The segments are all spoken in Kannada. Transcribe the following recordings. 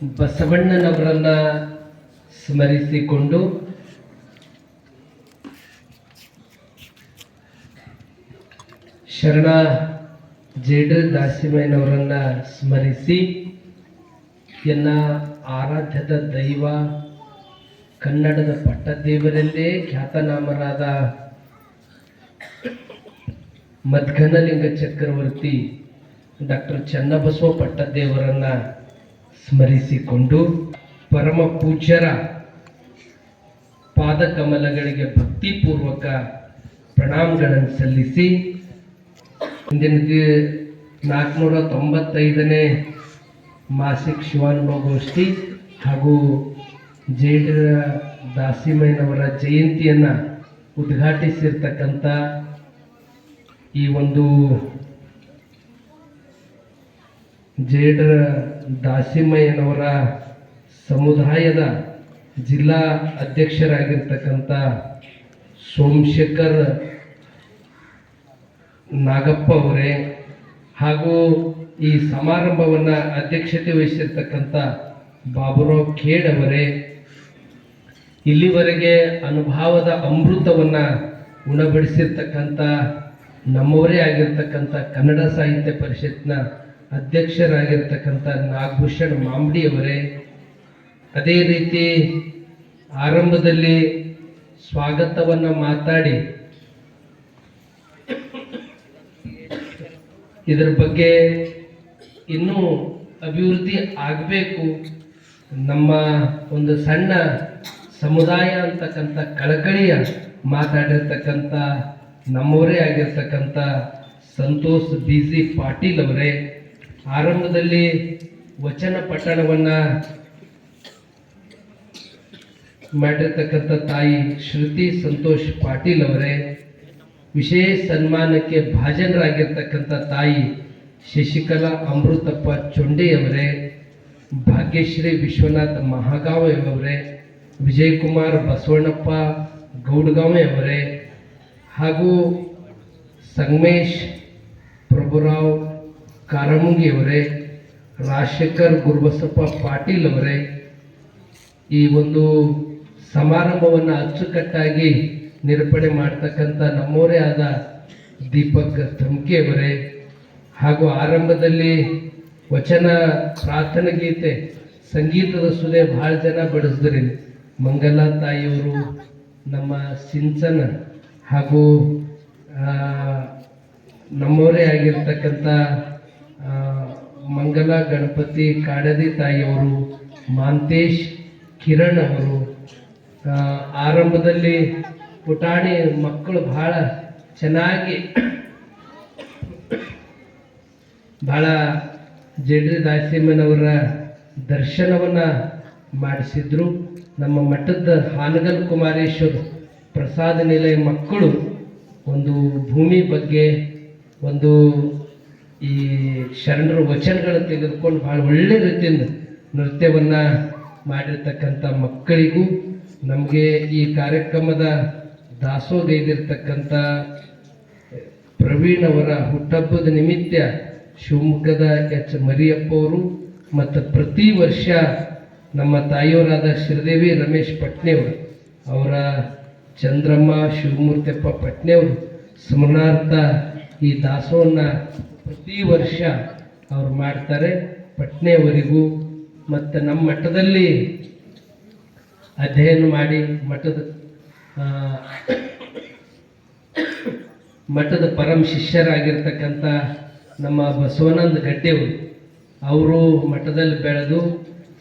ಬಸವಣ್ಣನವರನ್ನ ಸ್ಮರಿಸಿಕೊಂಡು ಶರಣ ಜೇಡ್ರ ದಾಸಿಮಯ್ಯನವರನ್ನ ಸ್ಮರಿಸಿ ಎನ್ನ ಆರಾಧ್ಯದ ದೈವ ಕನ್ನಡದ ಪಟ್ಟದೇವರಲ್ಲೇ ಖ್ಯಾತನಾಮರಾದ ಮದ್ಗನಲಿಂಗ ಚಕ್ರವರ್ತಿ ಡಾಕ್ಟರ್ ಚನ್ನಬಸವ ಪಟ್ಟದೇವರನ್ನ ಸ್ಮರಿಸಿಕೊಂಡು ಪರಮ ಪೂಜ್ಯರ ಪಾದಕಮಲಗಳಿಗೆ ಭಕ್ತಿಪೂರ್ವಕ ಪ್ರಣಾಮಗಳನ್ನು ಸಲ್ಲಿಸಿ ಇಂದಿನ ನಾಲ್ಕುನೂರ ತೊಂಬತ್ತೈದನೇ ಮಾಸಿಕ ಶಿವಾನುಭವ ಗೋಷ್ಠಿ ಹಾಗೂ ಜೇಡರ ದಾಸಿಮಯ್ಯನವರ ಜಯಂತಿಯನ್ನು ಉದ್ಘಾಟಿಸಿರ್ತಕ್ಕಂಥ ಈ ಒಂದು ಜೇಡರ ದಾಸಿಮಯ್ಯನವರ ಸಮುದಾಯದ ಜಿಲ್ಲಾ ಅಧ್ಯಕ್ಷರಾಗಿರ್ತಕ್ಕಂಥ ಸೋಮಶೇಖರ್ ನಾಗಪ್ಪ ಅವರೇ ಹಾಗೂ ಈ ಸಮಾರಂಭವನ್ನು ಅಧ್ಯಕ್ಷತೆ ವಹಿಸಿರ್ತಕ್ಕಂಥ ಬಾಬುರಾವ್ ಖೇಡ್ ಅವರೇ, ಇಲ್ಲಿವರೆಗೆ ಅನುಭವದ ಅಮೃತವನ್ನು ಉಣಬಡಿಸಿರ್ತಕ್ಕಂಥ ನಮ್ಮವರೇ ಆಗಿರ್ತಕ್ಕಂಥ ಕನ್ನಡ ಸಾಹಿತ್ಯ ಪರಿಷತ್ನ ಅಧ್ಯಕ್ಷರಾಗಿರ್ತಕ್ಕಂಥ ನಾಗಭೂಷಣ್ ಮಾಂಬಡಿ ಅವರೇ ಅದೇ ರೀತಿ ಆರಂಭದಲ್ಲಿ ಸ್ವಾಗತವನ್ನು ಮಾತಾಡಿ, ಇದರ ಬಗ್ಗೆ ಇನ್ನೂ ಅಭಿವೃದ್ಧಿ ಆಗಬೇಕು ನಮ್ಮ ಒಂದು ಸಣ್ಣ ಸಮುದಾಯ ಅಂತಕ್ಕಂಥ ಕಳಕಳಿಯ ಮಾತಾಡಿರ್ತಕ್ಕಂಥ ನಮ್ಮವರೇ ಆಗಿರ್ತಕ್ಕಂಥ ಸಂತೋಷ್ ಬಿ ಸಿ ಪಾಟೀಲ್ ಅವರೇ. ಆರಂಭದಲ್ಲಿ ವಚನ ಪಠಣವನ್ನು ಮಾಡಿರ್ತಕ್ಕಂಥ ತಾಯಿ ಶ್ರುತಿ ಸಂತೋಷ್ ಪಾಟೀಲ್ ಅವರೇ, ವಿಶೇಷ ಸನ್ಮಾನಕ್ಕೆ ಭಾಜನರಾಗಿರ್ತಕ್ಕಂಥ ತಾಯಿ ಶಶಿಕಲಾ ಅಮೃತಪ್ಪ ಚೊಂಡೆಯವರೇ ಭಾಗ್ಯಶ್ರೀ ವಿಶ್ವನಾಥ್ ಮಹಾಗಾವಯವರೇ ವಿಜಯಕುಮಾರ್ ಬಸವಣ್ಣಪ್ಪ ಗೌಡಗಾವೆ ಅವರೇ ಹಾಗೂ ಸಂಗಮೇಶ್ ಪ್ರಭುರಾವ್ ಕಾರಮುಂಗಿ ಅವರೇ ರಾಜಶೇಖರ್ ಗುರುಬಸಪ್ಪ ಪಾಟೀಲ್ ಅವರೇ, ಈ ಒಂದು ಸಮಾರಂಭವನ್ನು ಅಚ್ಚುಕಟ್ಟಾಗಿ ನಿರೂಪಣೆ ಮಾಡ್ತಕ್ಕಂಥ ನಮ್ಮವರೇ ಆದ ದೀಪಕ್ ಅವರೇ, ಹಾಗೂ ಆರಂಭದಲ್ಲಿ ವಚನ, ಪ್ರಾರ್ಥನೆ ಗೀತೆ, ಸಂಗೀತದ ಸುದೆ ಭಾಳ ಜನ ಬಡಿಸಿದ್ರಿ. ಮಂಗಲ ತಾಯಿಯವರು, ನಮ್ಮ ಸಿಂಚನ ಹಾಗೂ ನಮ್ಮವರೇ ಆಗಿರ್ತಕ್ಕಂಥ ಮಂಗಲ ಗಣಪತಿ ಕಾಡದಿ ತಾಯಿಯವರು, ಮಾಂತೇಶ್ ಕಿರಣ್ ಅವರು. ಆರಂಭದಲ್ಲಿ ಪುಟಾಣಿ ಮಕ್ಕಳು ಬಹಳ ಚೆನ್ನಾಗಿ ಬಹಳ ಜಡ್ರಿ ದಾಸಿಮನವರ ದರ್ಶನವನ್ನು ಮಾಡಿಸಿದ್ರು. ನಮ್ಮ ಮಠದ ಹಾನಗಲ್ ಕುಮಾರೇಶ್ವರ ಪ್ರಸಾದ ನಿಲಯ ಮಕ್ಕಳು ಒಂದು ಭೂಮಿ ಬಗ್ಗೆ ಒಂದು ಈ ಶರಣರ ವಚನಗಳನ್ನು ತೆಗೆದುಕೊಂಡು ಭಾಳ ಒಳ್ಳೆ ರೀತಿಯಿಂದ ನೃತ್ಯವನ್ನು ಮಾಡಿರ್ತಕ್ಕಂಥ ಮಕ್ಕಳಿಗೂ ನಮಗೆ ಈ ಕಾರ್ಯಕ್ರಮದ ದಾಸೋಗೈದಿರ್ತಕ್ಕಂಥ ಪ್ರವೀಣ್ ಅವರ ಹುಟ್ಟಹಬ್ಬದ ನಿಮಿತ್ತ ಶಿವಮೊಗ್ಗದ ಎಚ್ ಮರಿಯಪ್ಪ ಅವರು ಮತ್ತು ಪ್ರತಿ ವರ್ಷ ನಮ್ಮ ತಾಯಿಯವರಾದ ಶ್ರೀದೇವಿ ರಮೇಶ್ ಪಟ್ನೆಯವರು, ಅವರ ಚಂದ್ರಮ್ಮ ಶಿವಮೂರ್ತಿಯಪ್ಪ ಪಟ್ನೆಯವರು ಸ್ಮರಣಾರ್ಥ ಈ ದಾಸೋಹನ ಪ್ರತಿ ವರ್ಷ ಅವ್ರು ಮಾಡ್ತಾರೆ ಪಟ್ನೆವರೆಗೂ ಮತ್ತು ನಮ್ಮ ಮಠದಲ್ಲಿ ಅಧ್ಯಯನ ಮಾಡಿ ಮಠದ ಮಠದ ಪರಮ ಶಿಷ್ಯರಾಗಿರ್ತಕ್ಕಂಥ ನಮ್ಮ ಬಸವನಂದ ಗಡ್ಡೆಯವರು ಅವರು ಮಠದಲ್ಲಿ ಬೆಳೆದು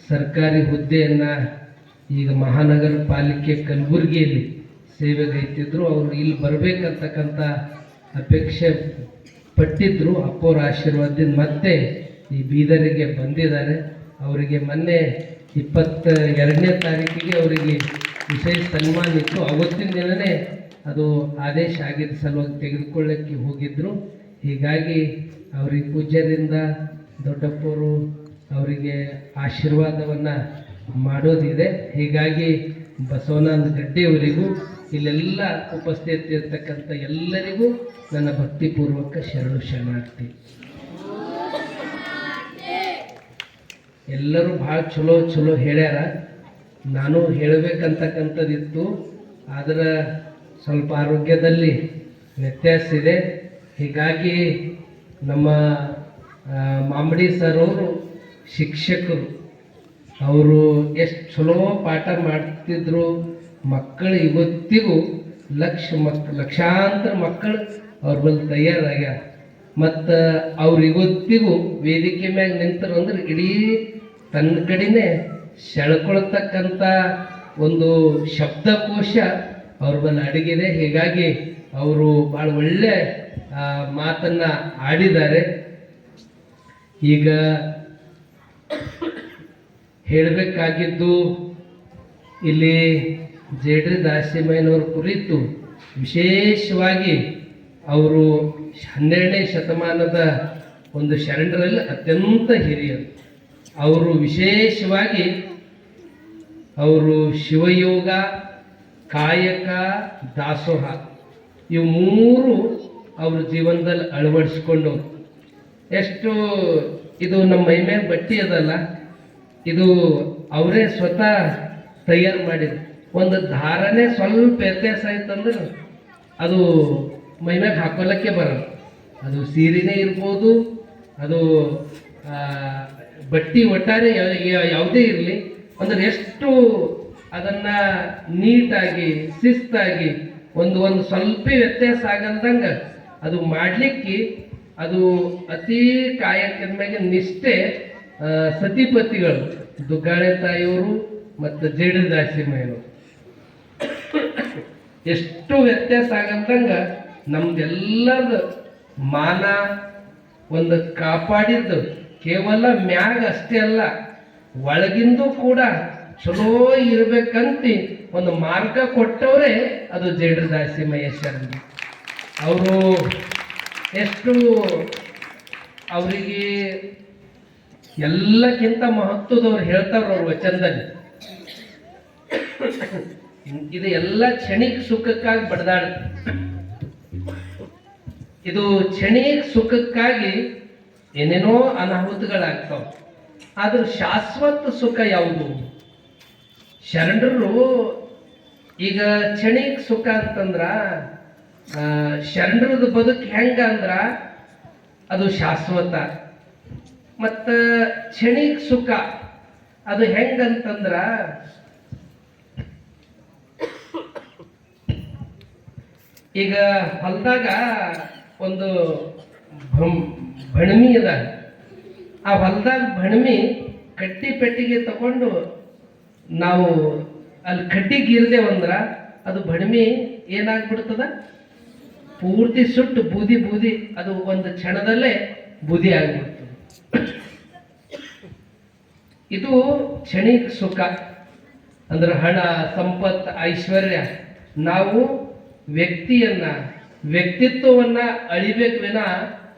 ಸರ್ಕಾರಿ ಹುದ್ದೆಯನ್ನು ಈಗ ಮಹಾನಗರ ಪಾಲಿಕೆ ಕಲಬುರಗಿಯಲ್ಲಿ ಸೇವೆಗೈತಿದ್ರು. ಅವರು ಇಲ್ಲಿ ಬರಬೇಕಂತಕ್ಕಂಥ ಅಪೇಕ್ಷೆ ಪಟ್ಟಿದ್ರು ಅಪ್ಪವ್ರ ಆಶೀರ್ವಾದದಿಂದ ಮತ್ತೆ ಈ ಬೀದರಿಗೆ ಬಂದಿದ್ದಾರೆ. ಅವರಿಗೆ ಮೊನ್ನೆ ಇಪ್ಪತ್ತ ಎರಡನೇ ತಾರೀಕಿಗೆ ಅವರಿಗೆ ವಿಶೇಷ ಸನ್ಮಾನ ಇತ್ತು. ಅವತ್ತಿನ ದಿನವೇ ಅದು ಆದೇಶ ಆಗಿದ್ದ ಸಲುವಾಗಿ ತೆಗೆದುಕೊಳ್ಳಕ್ಕೆ ಹೋಗಿದ್ರು. ಹೀಗಾಗಿ ಅವ್ರಿಗೆ ಪೂಜ್ಯರಿಂದ ದೊಡ್ಡಪ್ಪರು ಅವರಿಗೆ ಆಶೀರ್ವಾದವನ್ನು ಮಾಡೋದಿದೆ. ಹೀಗಾಗಿ ಬಸವನಂದ ಗಡ್ಡೆಯವರಿಗೂ ಇಲ್ಲೆಲ್ಲ ಉಪಸ್ಥಿತಿ ಇರ್ತಕ್ಕಂಥ ಎಲ್ಲರಿಗೂ ನನ್ನ ಭಕ್ತಿಪೂರ್ವಕ ಶರಣು ಶರಣಾರ್ಥಿ. ಎಲ್ಲರೂ ಭಾಳ ಚಲೋ ಚಲೋ ಹೇಳ್ಯಾರ. ನಾನು ಹೇಳಬೇಕಂತಕ್ಕಂಥದ್ದಿತ್ತು. ಆದ್ರೆ ಸ್ವಲ್ಪ ಆರೋಗ್ಯದಲ್ಲಿ ವ್ಯತ್ಯಾಸ ಇದೆ. ಹೀಗಾಗಿ ನಮ್ಮ ಮಾಮಡಿ ಸರ್ ಅವರು ಶಿಕ್ಷಕರು. ಅವರು ಎಷ್ಟು ಚಲೋ ಪಾಠ ಮಾಡ್ತಿದ್ರು. ಮಕ್ಕಳು ಇವತ್ತಿಗೂ ಲಕ್ಷ ಮಕ್, ಲಕ್ಷಾಂತರ ಮಕ್ಕಳು ಅವ್ರ ಬಳಿ ತಯಾರಾಗ್ಯಾರ. ಮತ್ತು ಅವ್ರು ಇವತ್ತಿಗೂ ವೇದಿಕೆ ಮ್ಯಾಗ ನಿಂತರು ಅಂದ್ರೆ ಇಡೀ ತನ್ನ ಕಡೆನೇ ಸೆಳ್ಕೊಳ್ತಕ್ಕಂಥ ಒಂದು ಶಬ್ದಕೋಶ ಅವ್ರ ಬಳಿ ಅಡಗಿದೆ. ಹೀಗಾಗಿ ಅವರು ಭಾಳ ಒಳ್ಳೆ ಮಾತನ್ನ ಆಡಿದ್ದಾರೆ. ಈಗ ಹೇಳಬೇಕಾಗಿದ್ದು ಇಲ್ಲಿ ಜೇಡ್ರಿ ದಾಸಿಮಯ್ಯನವ್ರ ಕುರಿತು ವಿಶೇಷವಾಗಿ ಅವರು ಹನ್ನೆರಡನೇ ಶತಮಾನದ ಒಂದು ಶರಣರಲ್ಲಿ ಅತ್ಯಂತ ಹಿರಿಯರು. ಅವರು ವಿಶೇಷವಾಗಿ ಅವರು ಶಿವಯೋಗ, ಕಾಯಕ, ದಾಸೋಹ, ಇವು ಮೂರು ಅವ್ರ ಜೀವನದಲ್ಲಿ ಅಳವಡಿಸ್ಕೊಂಡು ಎಷ್ಟು ಇದು ನಮ್ಮ ಮೈಮೇಲೆ ಬಟ್ಟೆ ಅದಲ್ಲ, ಇದು ಅವರೇ ಸ್ವತಃ ತಯಾರು ಮಾಡಿದ್ರು. ಒಂದು ದಾರನೇ ಸ್ವಲ್ಪ ವ್ಯತ್ಯಾಸ ಆಯ್ತಂದ್ರೆ ಅದು ಮೈ ಮ್ಯಾಗ ಹಾಕೊಳ್ಳಕ್ಕೆ ಬರಲ್ಲ. ಅದು ಸೀರೆನೇ ಇರ್ಬೋದು, ಅದು ಬಟ್ಟಿ ಒಟ್ಟಾರೆ ಯಾವುದೇ ಇರಲಿ ಅಂದ್ರೆ ಎಷ್ಟು ಅದನ್ನ ನೀಟಾಗಿ, ಶಿಸ್ತಾಗಿ, ಒಂದು ಒಂದು ಸ್ವಲ್ಪ ವ್ಯತ್ಯಾಸ ಆಗಲ್ದಂಗ ಅದು ಮಾಡಲಿಕ್ಕೆ ಅದು ಅತಿ ಕಾಯಕದ ಮೇಲೆ ನಿಷ್ಠೆ ಸತಿಪತಿಗಳು ದುಗ್ಗಾಳೆ ತಾಯಿಯವರು ಮತ್ತು ಜೇಡದಾಸಿ ದಾಸಿಮಯ್ಯನವರು ಎಷ್ಟು ವ್ಯತ್ಯಾಸ ಆಗಂತಂಗ ನಮ್ದೆಲ್ಲದ ಮಾನ ಒಂದು ಕಾಪಾಡಿದ್ದು ಕೇವಲ ಮ್ಯಾಗ ಅಷ್ಟೇ ಅಲ್ಲ, ಒಳಗಿಂದು ಕೂಡ ಚಲೋ ಇರ್ಬೇಕಂತ ಒಂದು ಮಾರ್ಗ ಕೊಟ್ಟವರೇ ಅದು ಜೇಡ್ರ ದಾಸಿ ಮಹೇಶ್ವರನಿಗೆ ಅವರು ಎಷ್ಟು ಅವರಿಗೆ ಎಲ್ಲಕ್ಕಿಂತ ಮಹತ್ವದವ್ರು ಹೇಳ್ತಾರ ಅವ್ರ ವಚನದಲ್ಲಿ. ಇದು ಎಲ್ಲ ಕ್ಷಣಿಕ ಸುಖಕ್ಕಾಗಿ ಬಡದಾಡ ಇದು ಕ್ಷಣಿಕ ಸುಖಕ್ಕಾಗಿ ಏನೇನೋ ಅನಾಹುತಗಳಾಗ್ತಾವ. ಆದ್ರೆ ಶಾಶ್ವತ ಸುಖ ಯಾವುದು? ಶರಣರು ಈಗ ಕ್ಷಣಿಕ ಸುಖ ಅಂತಂದ್ರ ಶರಣರದ ಬದುಕು ಹೆಂಗ ಅಂದ್ರ, ಅದು ಶಾಶ್ವತ. ಮತ್ತು ಕ್ಷಣಿಕ ಸುಖ ಅದು ಹೆಂಗಂತಂದ್ರ ಈಗ ಹೊಲದಾಗ ಒಂದು ಬಣಮಿ ಅದ. ಆ ಹೊಲದಾಗ ಬಣಮಿ ಕಟ್ಟಿ ಪೆಟ್ಟಿಗೆ ತಗೊಂಡು ನಾವು ಅಲ್ಲಿ ಕಡ್ಡಿ ಗೀರ್ದೇವಂದ್ರ ಅದು ಬಣಮಿ ಏನಾಗ್ಬಿಡ್ತದ? ಪೂರ್ತಿ ಸುಟ್ಟು, ಬೂದಿ ಬೂದಿ, ಅದು ಒಂದು ಕ್ಷಣದಲ್ಲೇ ಬೂದಿ ಆಗ್ಬಿಡ್ತದೆ. ಇದು ಕ್ಷಣಿಕ ಸುಖ. ಅಂದ್ರೆ ಹಣ, ಸಂಪತ್ತು, ಐಶ್ವರ್ಯ. ನಾವು ವ್ಯಕ್ತಿಯನ್ನ, ವ್ಯಕ್ತಿತ್ವವನ್ನ ಅಳಿಬೇಕು ವಿನ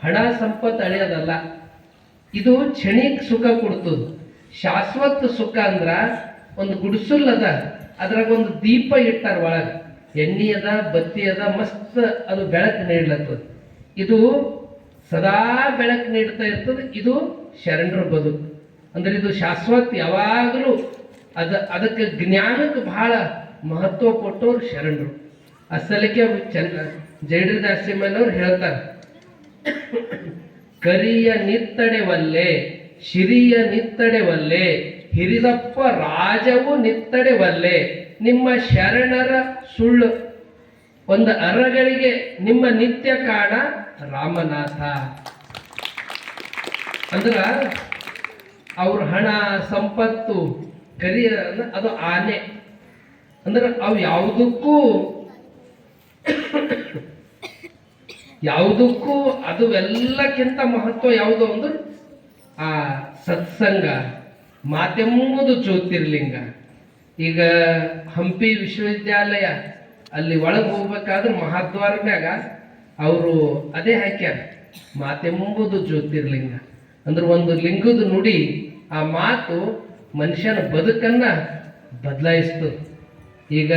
ಹಣ ಸಂಪತ್ತು ಅಳಿಯೋದಲ್ಲ. ಇದು ಕ್ಷಣಿಕ ಸುಖ ಕೊಡ್ತದ. ಶಾಶ್ವತ ಸುಖ ಅಂದ್ರ ಒಂದು ಗುಡಿಸಲ್ ಅದ, ಅದ್ರಾಗ ಒಂದು ದೀಪ ಇಟ್ಟಾರ ಒಳಗೆ. ಎಣ್ಣೆ ಅದ, ಬತ್ತಿ ಅದ, ಮಸ್ತ್ ಅದು ಬೆಳಕು ನೀಡ್ಲತ್ತದ. ಇದು ಸದಾ ಬೆಳಕು ನೀಡ್ತಾ ಇರ್ತದೆ, ಇದು ಶರಣರ ಬದುಕು. ಅಂದ್ರೆ ಇದು ಶಾಶ್ವತ ಯಾವಾಗಲೂ ಅದ, ಅದಕ್ಕೆ ಜ್ಞಾನಕ್ಕೆ ಬಹಳ ಮಹತ್ವ ಕೊಟ್ಟವ್ರು ಶರಣರು. ಅಸಲಿಗೆ ಜೈಡ್ರ ನರಸಿಂಹನವ್ರು ಹೇಳ್ತಾರೆ. ಕರಿಯ ನಿತ್ತಡೆವಲ್ಲೆ, ಶಿರಿಯ ನಿತ್ತಡೆವಲ್ಲೆ, ಹಿರಿದಪ್ಪ ರಾಜವು ನಿತ್ತಡೆವಲ್ಲೆ, ನಿಮ್ಮ ಶರಣರ ಸುಳ್ಳು. ಒಂದು ಅರಗಳಿಗೆ ನಿಮ್ಮ ನಿತ್ಯ ಕಾಣ ರಾಮನಾಥ. ಅಂದ್ರ ಅವ್ರ ಹಣ, ಸಂಪತ್ತು ಕರಿಯ ಅದು ಆನೆ. ಅಂದ್ರೆ ಅವು ಯಾವುದಕ್ಕೂ ಯಾವುದಕ್ಕೂ ಅದು ಎಲ್ಲಕ್ಕಿಂತ ಮಹತ್ವ ಯಾವುದು ಅಂದ್ರೆ ಆ ಸತ್ಸಂಗ ಮಾತೆಂಬುದು ಜ್ಯೋತಿರ್ಲಿಂಗ. ಈಗ ಹಂಪಿ ವಿಶ್ವವಿದ್ಯಾಲಯ ಅಲ್ಲಿ ಒಳಗೆ ಹೋಗ್ಬೇಕಾದ್ರೆ ಮಹಾದ್ವಾರ ಮ್ಯಾಗ ಅವರು ಅದೇ ಹಾಕ್ಯಾರ ಮಾತೆಂಬುದು ಜ್ಯೋತಿರ್ಲಿಂಗ. ಅಂದ್ರೆ ಒಂದು ಲಿಂಗದ ನುಡಿ ಆ ಮಾತು ಮನುಷ್ಯನ ಬದುಕನ್ನ ಬದಲಾಯಿಸ್ತು ಈಗ